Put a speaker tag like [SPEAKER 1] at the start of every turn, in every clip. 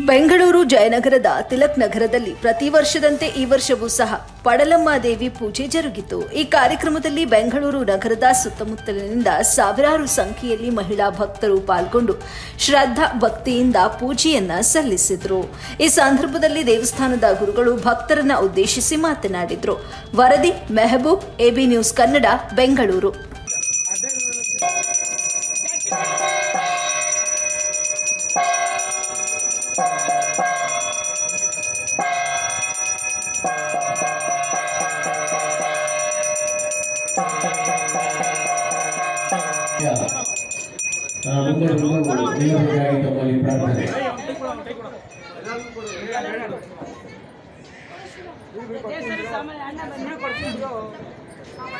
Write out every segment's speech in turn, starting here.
[SPEAKER 1] ಬೆಂಗಳೂರು ಜಯನಗರದ ತಿಲಕ್ ನಗರದಲ್ಲಿ ಪ್ರತಿ ವರ್ಷದಂತೆ ಈ ವರ್ಷವೂ ಸಹ ಪಡಲಮ್ಮ ದೇವಿ ಪೂಜೆ ಜರುಗಿತು. ಈ ಕಾರ್ಯಕ್ರಮದಲ್ಲಿ ಬೆಂಗಳೂರು ನಗರದ ಸುತ್ತಮುತ್ತಲಿನಿಂದ ಸಾವಿರಾರು ಸಂಖ್ಯೆಯಲ್ಲಿ ಮಹಿಳಾ ಭಕ್ತರು ಪಾಲ್ಗೊಂಡು ಶ್ರದ್ಧಾ ಭಕ್ತಿಯಿಂದ ಪೂಜೆಯನ್ನ ಸಲ್ಲಿಸಿದ್ರು. ಈ ಸಂದರ್ಭದಲ್ಲಿ ದೇವಸ್ಥಾನದ ಗುರುಗಳು ಭಕ್ತರನ್ನ ಉದ್ದೇಶಿಸಿ ಮಾತನಾಡಿದರು. ವರದಿ, ಮೆಹಬೂಬ್, ಎಬಿ ನ್ಯೂಸ್ ಕನ್ನಡ, ಬೆಂಗಳೂರು.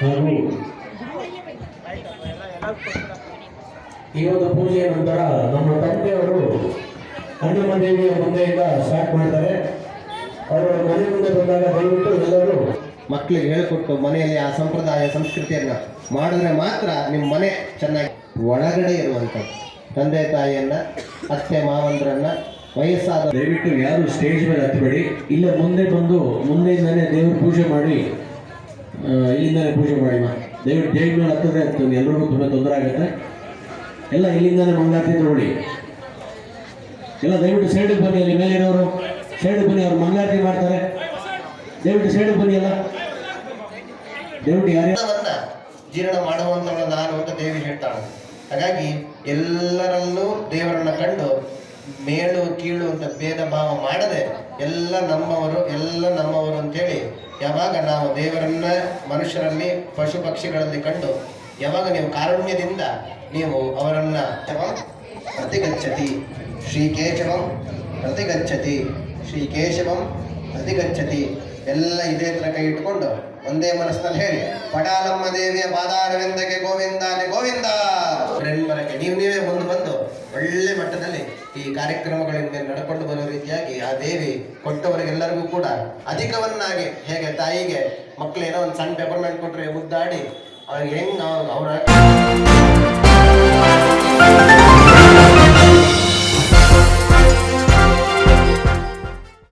[SPEAKER 2] ಪ್ರಾರ್ಥನೆ ಈ ಒಂದು ಪೂಜೆಯ ನಂತರ ನಮ್ಮ ತಂದೆಯವರು ಹನುಮ ದೇವಿಯ ಮುಂದೆಯಿಂದ ಸ್ಟಾರ್ಟ್ ಮಾಡ್ತಾರೆ ಅವರು ಮನೆ ಮುಂದೆ ಬಂದಾಗ ದಯವಿಟ್ಟು ಎಲ್ಲರೂ
[SPEAKER 3] ಮಕ್ಕಳಿಗೆ ಹೇಳಿಕೊಟ್ಟು ಮನೆಯಲ್ಲಿ ಆ ಸಂಪ್ರದಾಯ, ಸಂಸ್ಕೃತಿಯನ್ನ ಮಾಡಿದ್ರೆ ಮಾತ್ರ ನಿಮ್ಮ ಮನೆ ಚೆನ್ನಾಗಿ ಒಳಗಡೆ ಇರುವಂಥದ್ದು. ತಂದೆ ತಾಯಿಯನ್ನ, ಅತ್ತೆ ಮಾವಂದ್ರನ್ನ ವಯಸ್ಸಾದ
[SPEAKER 2] ದಯವಿಟ್ಟು ಯಾರು ಸ್ಟೇಜ್ ಮೇಲೆ ಹತ್ತಬೇಡಿ ಇಲ್ಲ ಮುಂದೆ ಬಂದು ಮುಂದೆಯಿಂದಲೇ ದೇವ್ರ ಪೂಜೆ ಮಾಡಿ ಇಲ್ಲಿಂದಲೇ ಪೂಜೆ ಮಾಡಿ ಮಾ. ದಯವಿಟ್ಟು ಸ್ಟೇಜ್ ಮೇಲೆ ಹತ್ತಿದ್ರೆ ಅಂತ ಎಲ್ರಿಗೂ ತುಂಬ ತೊಂದರೆ ಆಗುತ್ತೆ. ಎಲ್ಲ ಇಲ್ಲಿಂದಾನೇ ಮಂಗಳಾರತಿ ನೋಡಿ ಎಲ್ಲ ದಯವಿಟ್ಟು ಸೈಡಿಗೆ ಬನ್ನಿ ಅಲ್ಲಿ ಮೇಲಿರೋರು. ಸೈಡಿಗೆ ಬನ್ನಿ, ಅವ್ರು ಮಂಗಳಾರತಿ ಮಾಡ್ತಾರೆ. ದಯವಿಟ್ಟು ಸೈಡಿಗೆ ಬನ್ನಿ ಎಲ್ಲ.
[SPEAKER 3] ಜೀರ್ಣ ಮಾಡುವಂತ ನಾನು ಅಂತ ದೇವಿ ಹೇಳ್ತಾಳೆ. ಹಾಗಾಗಿ ಎಲ್ಲರಲ್ಲೂ ದೇವರನ್ನ ಕಂಡು ಮೇಲು ಕೀಳು ಅಂತ ಭೇದ ಭಾವ ಮಾಡದೆ ಎಲ್ಲ ನಮ್ಮವರು ಎಲ್ಲ ನಮ್ಮವರು ಅಂತೇಳಿ ಯಾವಾಗ ನಾವು ದೇವರನ್ನ ಮನುಷ್ಯರಲ್ಲಿ, ಪಶು ಪಕ್ಷಿಗಳಲ್ಲಿ ಕಂಡು ಯಾವಾಗ ನೀವು ಕಾರುಣ್ಯದಿಂದ ನೀವು ಅವರನ್ನ ಪ್ರತಿಗಚ್ಚತಿ. ಶ್ರೀಕೇಶವಂ ಪ್ರತಿಗಚ್ಚತಿ. ಶ್ರೀ ಕೇಶವಂ ಪ್ರತಿಗಚ್ಚತಿ. ಎಲ್ಲ ಇದೇ ತರ ಕೈ ಇಟ್ಕೊಂಡು ಒಂದೇ ಮನಸ್ಸಿನಲ್ಲಿ ಹೇಳಿ. ಪಟಾಲಮ್ಮ ದೇವಿಯ ಪಾದಾರವೆಂದಕ್ಕೆ ಗೋವಿಂದಾನೆ ಗೋವಿಂದ. ಮರಕ್ಕೆ ನೀವು ನೀವೇ ಬಂದು ಬಂದು ಒಳ್ಳೆ ಮಟ್ಟದಲ್ಲಿ ಈ ಕಾರ್ಯಕ್ರಮಗಳಿಂದ ನಡ್ಕೊಂಡು ಬರೋ ರೀತಿಯಾಗಿ ಆ ದೇವಿ ಕೊಟ್ಟವರಿಗೆಲ್ಲರಿಗೂ ಕೂಡ ಅಧಿಕವನ್ನಾಗಿ ಹೇಗೆ ತಾಯಿಗೆ ಮಕ್ಕಳೇನೋ ಒಂದು ಸಣ್ಣ ಪೆಪರ್ಮೆಂಟ್ ಕೊಟ್ಟರೆ ಮುದ್ದಾಡಿ ಅವ್ರಿಗೆ ಹೆಂಗ್ ಅವ್ರ